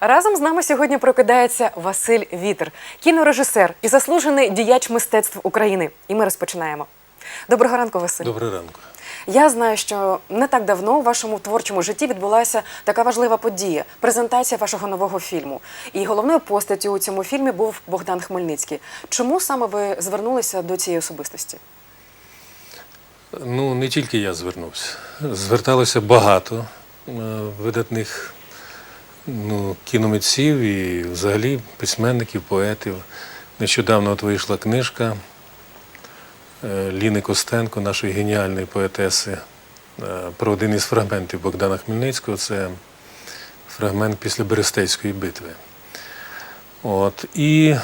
Разом з нами сьогодні прокидається Василь Вітер, кінорежисер і заслужений діяч мистецтв України. І ми розпочинаємо. Доброго ранку, Василь. Доброго ранку. Я знаю, що не так давно у вашому творчому житті відбулася така важлива подія презентація вашого нового фільму. І головною постаттю у цьому фільмі був Богдан Хмельницький. Чому саме ви звернулися до цієї особистості? Ну, не тільки я звернувся. Зверталося багато е, видатних ну, кіномитців і взагалі письменників, поетів. Нещодавно от вийшла книжка е, Ліни Костенко, нашої геніальної поетеси, е, про один із фрагментів Богдана Хмельницького. Це фрагмент після Берестейської битви. От. І,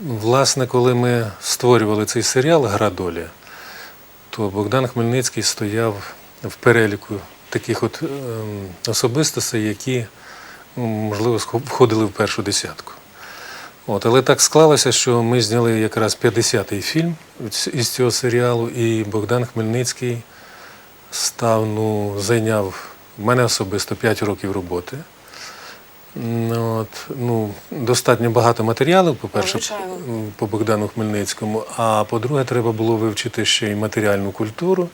власне, коли ми створювали цей серіал Гра долі, то Богдан Хмельницький стояв в переліку таких от ем, особистостей, які, можливо, входили в першу десятку. От, але так склалося, що ми зняли якраз 50-й фільм із цього серіалу, і Богдан Хмельницький став, ну, зайняв в мене особисто 5 років роботи. Ну, От, ну, достатньо багато матеріалів, по-перше, по Богдану Хмельницькому. А по-друге, треба було вивчити ще й матеріальну культуру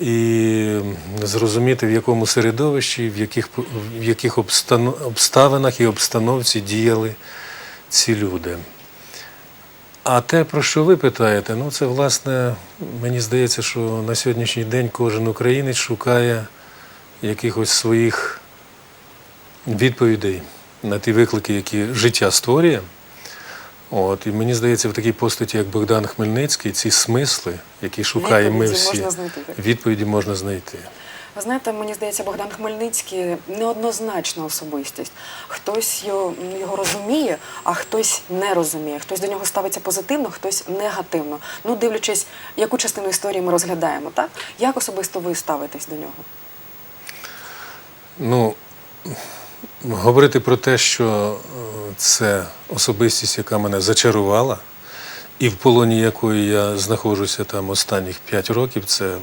і зрозуміти, в якому середовищі, в яких, в яких обставинах і обстановці діяли ці люди. А те, про що ви питаєте, ну це власне, мені здається, що на сьогоднішній день кожен українець шукає якихось своїх відповідей на ті виклики, які життя створює. От, і мені здається, в такій постаті, як Богдан Хмельницький, ці смисли, які шукаємо ми всі, можна знайти, відповіді можна знайти. Ви знаєте, мені здається, Богдан Хмельницький неоднозначна особистість. Хтось його, його розуміє, а хтось не розуміє. Хтось до нього ставиться позитивно, хтось негативно. Ну, дивлячись, яку частину історії ми розглядаємо, так? Як особисто ви ставитесь до нього? Ну, говорити про те, що е, це особистість, яка мене зачарувала, і в полоні якої я знаходжуся там останніх 5 років, це,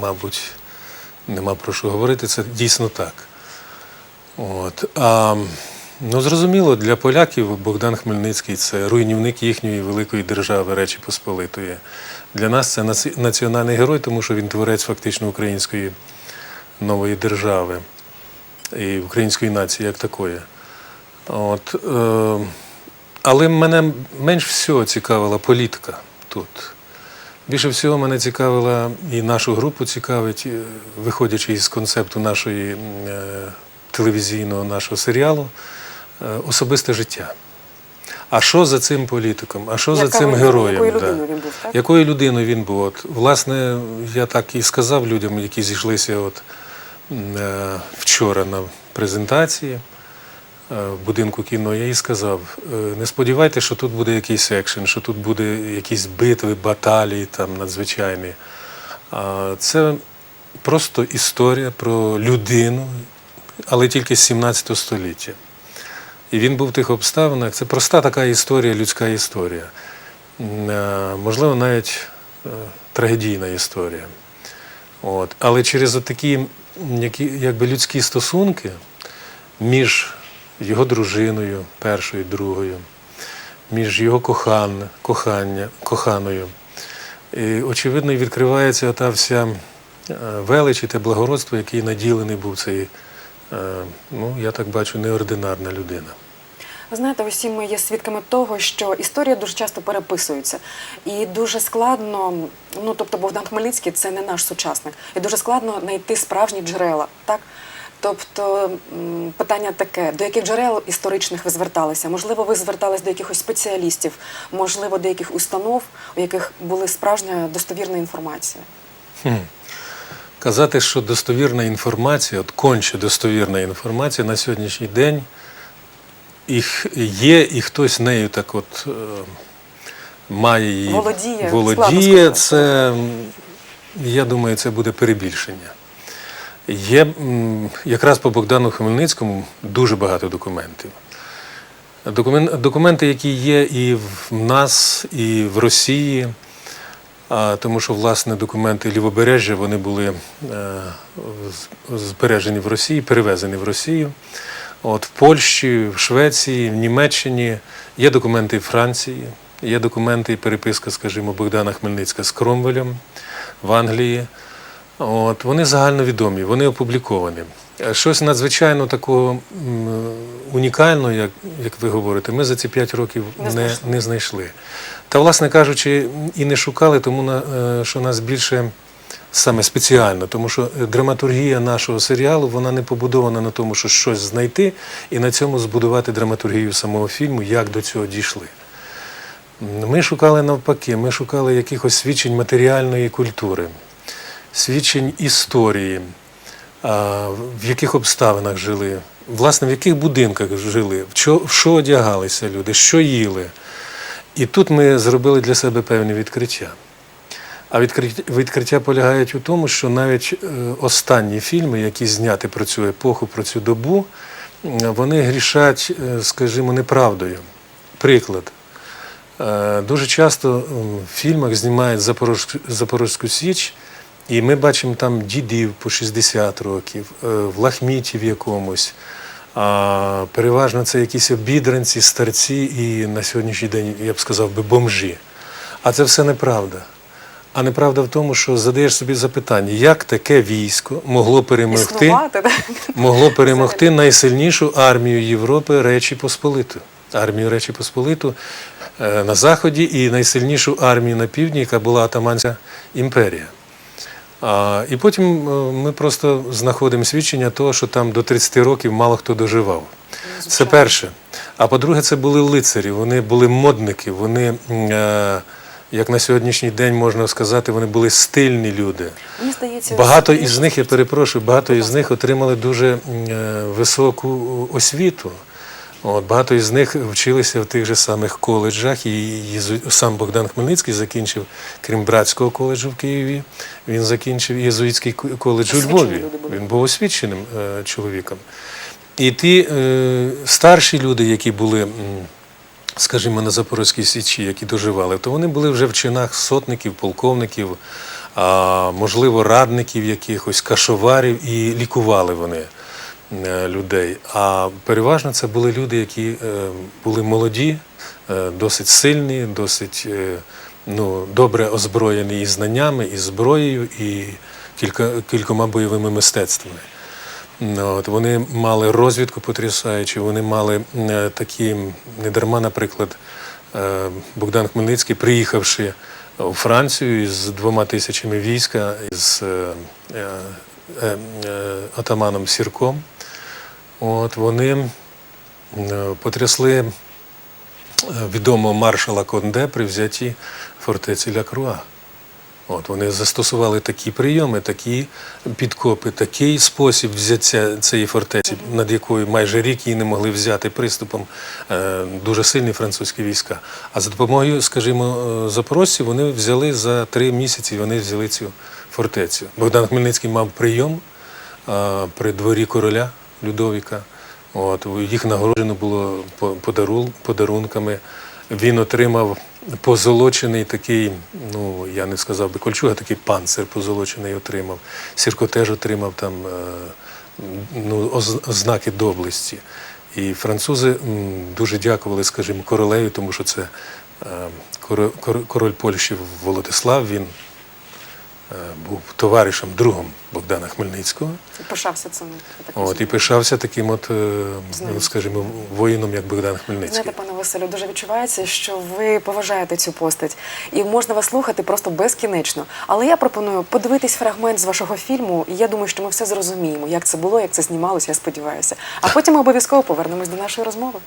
мабуть, нема про що говорити, це дійсно так. От. А, ну, зрозуміло, для поляків Богдан Хмельницький це руйнівник їхньої великої держави Речі Посполитої. Для нас це наці- національний герой, тому що він творець фактично української нової держави і української нації як такої. От, е, але мене менш всього цікавила політика тут. Більше всього мене цікавила і нашу групу цікавить, е, виходячи із концепту нашої е, телевізійного нашого серіалу, е, особисте життя. А що за цим політиком? А що за цим ви- героєм? якою да. людиною він був, так? Якою людиною він був? От, власне, я так і сказав людям, які зійшлися от, м, е, вчора на презентації будинку кіно, я їй сказав: е, не сподівайтеся, що тут буде якийсь екшен, що тут буде якісь битви, баталії там надзвичайні. Це просто історія про людину, але тільки з 17 століття. І він був в тих обставинах. Це проста така історія, людська історія. Е, Можливо, навіть е, трагедійна історія. От. Але через такі якби людські стосунки між його дружиною, першою, другою, між його кохан, кохання, коханою. І, очевидно, відкривається та вся е, велич і те благородство, який наділений був цей, е, ну, я так бачу, неординарна людина. Ви знаєте, усі ми є свідками того, що історія дуже часто переписується. І дуже складно, ну тобто Богдан Хмельницький це не наш сучасник. І дуже складно знайти справжні джерела. Так? Тобто питання таке: до яких джерел історичних ви зверталися? Можливо, ви звертались до якихось спеціалістів, можливо, до яких установ, у яких була справжня достовірна інформація. Казати, що достовірна інформація, от конче достовірна інформація на сьогоднішній день їх є, і хтось нею так от е, має її. Володіє, володіє це, я думаю, це буде перебільшення. Є якраз по Богдану Хмельницькому дуже багато документів. Документи, які є і в нас, і в Росії, тому що, власне, документи лівобережжя вони були е, збережені в Росії, перевезені в Росію. От в Польщі, в Швеції, в Німеччині є документи в Франції, є документи і переписка, скажімо, Богдана Хмельницька з Кромвелем в Англії. От, вони загальновідомі, вони опубліковані. Е, Щось надзвичайно такого унікального, як, як ви говорите, ми за ці п'ять років Не не, знайшли. не знайшли. Та, власне кажучи, і не шукали, тому на- е, що нас більше саме спеціально, тому що драматургія нашого серіалу вона не побудована на тому, що щось знайти, і на цьому збудувати драматургію самого фільму, як до цього дійшли. Ми шукали навпаки, ми шукали якихось свідчень матеріальної культури, свідчень історії, в яких обставинах жили, власне, в яких будинках жили, в що, одягалися люди, що їли. І тут ми зробили для себе певні відкриття. А відкриття, полягають у тому, що навіть е, останні фільми, які зняті про цю епоху, про цю добу, вони грішать, е, скажімо, неправдою. Приклад. Е, Дуже часто в фільмах знімають Запорозьку Січ, і ми бачимо там дідів по 60 років, е, в лахміті в якомусь. А переважно це якісь обідранці, старці і на сьогоднішній день, я б сказав би, бомжі. А це все неправда. А неправда в тому, що задаєш собі запитання, як таке військо могло перемогти, Існувати, могло перемогти найсильнішу армію Європи Речі Посполиту. Армію Речі Посполиту е, на Заході і найсильнішу армію на півдні, яка була Атаманська імперія. А, і потім е, ми просто знаходимо свідчення того, що там до 30 років мало хто доживав. Це перше. А по-друге, це були лицарі, вони були модники, вони, е, як на сьогоднішній день можна сказати, вони були стильні люди. Мені здається, Багато із них, я перепрошую, багато із них отримали дуже е, високу освіту. От, багато із них вчилися в тих же самих коледжах, і єзу- сам Богдан Хмельницький закінчив, крім братського коледжу в Києві, він закінчив єзуїтський коледж у Львові. Він був освіченим е, чоловіком. І ті е, старші люди, які були, скажімо, на Запорозькій Січі, які доживали, то вони були вже в чинах сотників, полковників, а, можливо, радників якихось, кашоварів, і лікували вони людей. А переважно це були люди, які е, були молоді, е, досить сильні, досить е, ну, добре озброєні і знаннями, і зброєю, і кількома бойовими мистецтвами. От, вони мали розвідку потрясаючу, вони мали е, такі, недарма, наприклад, е, Богдан Хмельницький, приїхавши у Францію з двома тисячами війська, з е, е, е, е, атаманом Сірком, от, вони е, потрясли е, відомого маршала Конде при взятті фортеці Ля Круа. От вони застосували такі прийоми, такі підкопи, такий спосіб взяття цієї фортеці, над якою майже рік її не могли взяти приступом е, дуже сильні французькі війська. А за допомогою, скажімо, запорожців вони взяли за три місяці. Вони взяли цю фортецю. Богдан Хмельницький мав прийом при дворі короля Людовіка. От їх нагороджено було по- подарунками. Він отримав позолочений такий, ну я не сказав би кольчуга, такий панцир позолочений отримав. Сірко теж отримав там е, ну, ознаки доблесті. І французи дуже дякували, скажімо, королеві, тому що це е, коро- коро- король Польщі Володислав. Він був товаришем, другом Богдана Хмельницького. Пишався цим. так От, і пишався таким, от, е, Знаю. ну, скажімо, воїном, як Богдан Хмельницький. Знаєте, пане Василю, дуже відчувається, що ви поважаєте цю постать, і можна вас слухати просто безкінечно. Але я пропоную подивитись фрагмент з вашого фільму, і я думаю, що ми все зрозуміємо, як це було, як це знімалося, я сподіваюся. А потім ми обов'язково повернемось до нашої розмови.